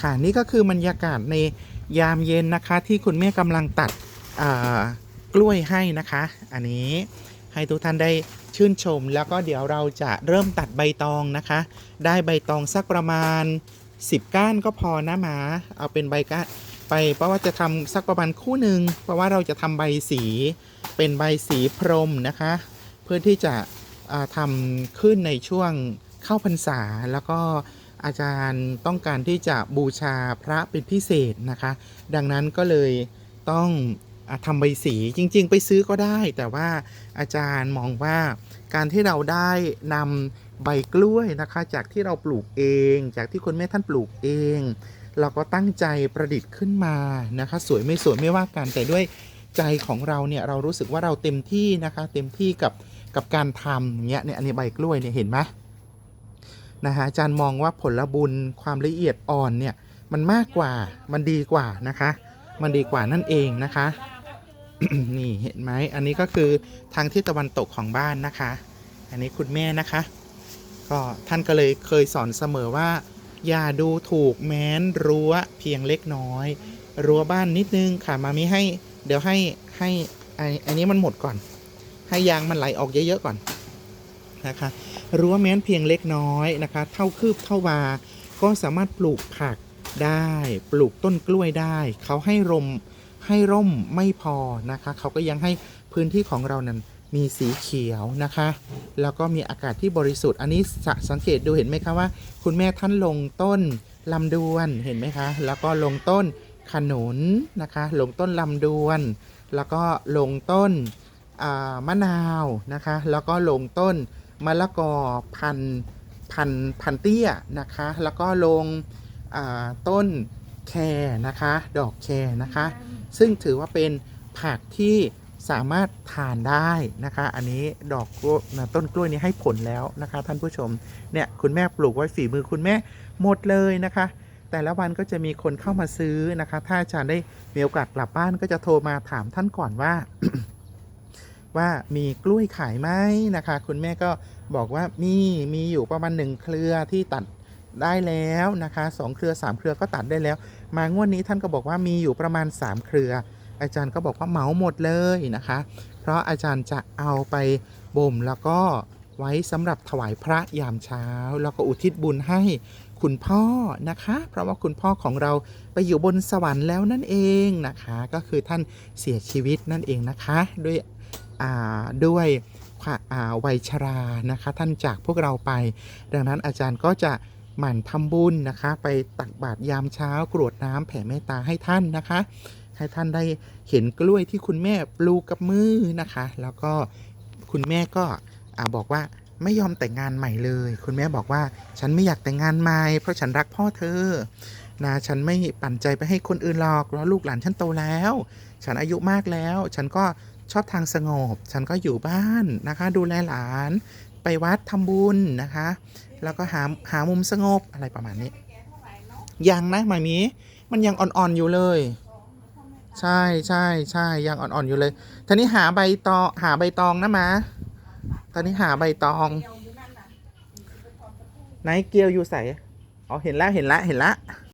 ค่ะนี่ก็คือบรรยากาศในยามเย็นนะคะ ที่คุณแม่กำลังตัดกล้วยให้นะคะ อันนี้ให้ทุกท่านได้ชื่นชม แล้วก็เดี๋ยวเราจะเริ่มตัดใบตองนะคะ ได้ใบตองสักประมาณ 10 ก้านก็พอนะหมา เอาเป็นใบก้านไปเพราะว่าจะทำสักประมาณคู่หนึ่งเพราะว่าเราจะทำใบสีเป็นใบสีพรมนะคะ เพื่อที่จะอ่าทำขึ้นในช่วงเข้าพรรษาแล้วก็ อาจารย์ต้องการที่จะบูชาพระเป็นพิเศษนะคะ ดังนั้นก็เลยต้องอทำใบสีจริง ๆ ไปซื้อก็ได้ แต่ว่าอาจารย์มองว่าการที่เราได้นำใบกล้วยนะคะ จากที่เราปลูกเอง จากที่คุณแม่ท่านปลูกเอง เราก็ตั้งใจประดิษฐ์ขึ้นมานะคะ สวยไม่สวยไม่ว่ากันแต่ด้วยใจของเราเนี่ยเรารู้สึกว่าเราเต็มที่นะคะ เต็มที่กับกับการทำเงี้ยเนี่ยอันนี้ใบกล้วยเนี่ยเห็นไหม นะฮะอาจารย์มองว่าผลบุญความละเอียดอ่อนเนี่ยมันมากกว่ามันดีกว่านะคะ มันดีกว่านั่นเองนะคะ นี่เห็นไหมอันนี้ก็คือทางทิศตะวันตกของบ้านนะคะ อันนี้คุณแม่นะคะ ก็ท่านก็เลยเคยสอนเสมอว่า อย่าดูถูกแม้นรั้วเพียงเล็กน้อย รั้วบ้านนิดนึงค่ะมามีให้เดี๋ยวให้ให้ไออันนี้มันหมดก่อน ให้ยางมันไหลออกเยอะๆก่อน นะคะรั้วแม้นเพียงเล็กน้อยนะคะ เท่าคืบเท่าวา ก็สามารถปลูกผักได้ ปลูกต้นกล้วยได้ เขาให้ลมให้ร่มไม่พอนะคะ เขาก็ยังให้พื้นที่ของเรานั้นมีสีเขียวนะคะ แล้วก็มีอากาศที่บริสุทธิ์ อันนี้ส,สังเกตดูเห็นไหมคะว่า คุณแม่ท่านลงต้นลำดวนเห็นไหมคะ แล้วก็ลงต้นขนุนนะคะ ลงต้นลำดวน แล้วก็ลงต้น มะนาวนะคะ แล้วก็ลงต้นมะละกอพันพันพันเตี้ยนะคะ แล้วก็ลงต้นแครนะคะ ดอกแครนะคะ ซึ่งถือว่าเป็นผักที่สามารถทานได้นะคะ อันนี้ดอกนะต้นกล้วยนี้ให้ผลแล้วนะคะ ท่านผู้ชม เนี่ยคุณแม่ปลูกไว้ฝีมือคุณแม่หมดเลยนะคะ แต่ละวันก็จะมีคนเข้ามาซื้อนะคะ ถ้าอาจารย์ได้มีโอกาสกลับบ้านก็จะโทรมาถามท่านก่อนว่า ว่ามีกล้วยขายไหมนะคะ คุณแม่ก็บอกว่ามีมีอยู่ประมาณหนึ่งเครือที่ตัดได้แล้วนะคะสองเครือสามเครือก็ตัดได้แล้ว มางวดนี้ท่านก็บอกว่ามีอยู่ประมาณ 3 เครือ อาจารย์ก็บอกว่าเหมาหมดเลยนะคะ เพราะอาจารย์จะเอาไปบ่มแล้วก็ ไว้สำหรับถวายพระยามเช้า แล้วก็อุทิศบุญให้คุณพ่อนะคะ เพราะว่าคุณพ่อของเราไปอยู่บนสวรรค์แล้วนั่นเองนะคะ ก็คือท่านเสียชีวิตนั่นเองนะคะ ด้วยด้วยวัยชรานะคะ ท่านจากพวกเราไป ดังนั้นอาจารย์ก็จะหมั่นทำบุญนะคะ ไปตักบาตรยามเช้ากรวดน้ำแผ่เมตตาให้ท่านนะคะ ให้ท่านได้เห็นกล้วยที่คุณแม่ปลูกกับมือนะคะ แล้วก็คุณแม่ก็ อาบอกว่าไม่ยอมแต่งงานใหม่เลย คุณแม่บอกว่าฉันไม่อยากแต่งงานใหม่เพราะฉันรักพ่อเธอนะฉันไม่ปั่นใจไปให้คนอื่นหรอกเพราะลูกหลานฉันโตแล้ว ฉันอายุมากแล้ว ฉันก็ชอบทางสงบ ฉันก็อยู่บ้านนะคะ ดูแลหลานไปวัดทำบุญนะคะ แล้วก็หาหามุมสงบอะไรประมาณนี้ ยังนะหมามีมันยังอ่อนๆอยู่เลย ใช่ใช่ใช่ยังอ่อนๆอยู่เลยทีนี้หาใบตองหาใบตองนะมา ตอนนี้หาใบตอง ไนเกลียวอยู่ใส่อ๋อ เห็นแล้วเห็นแล้วเห็นแล้ว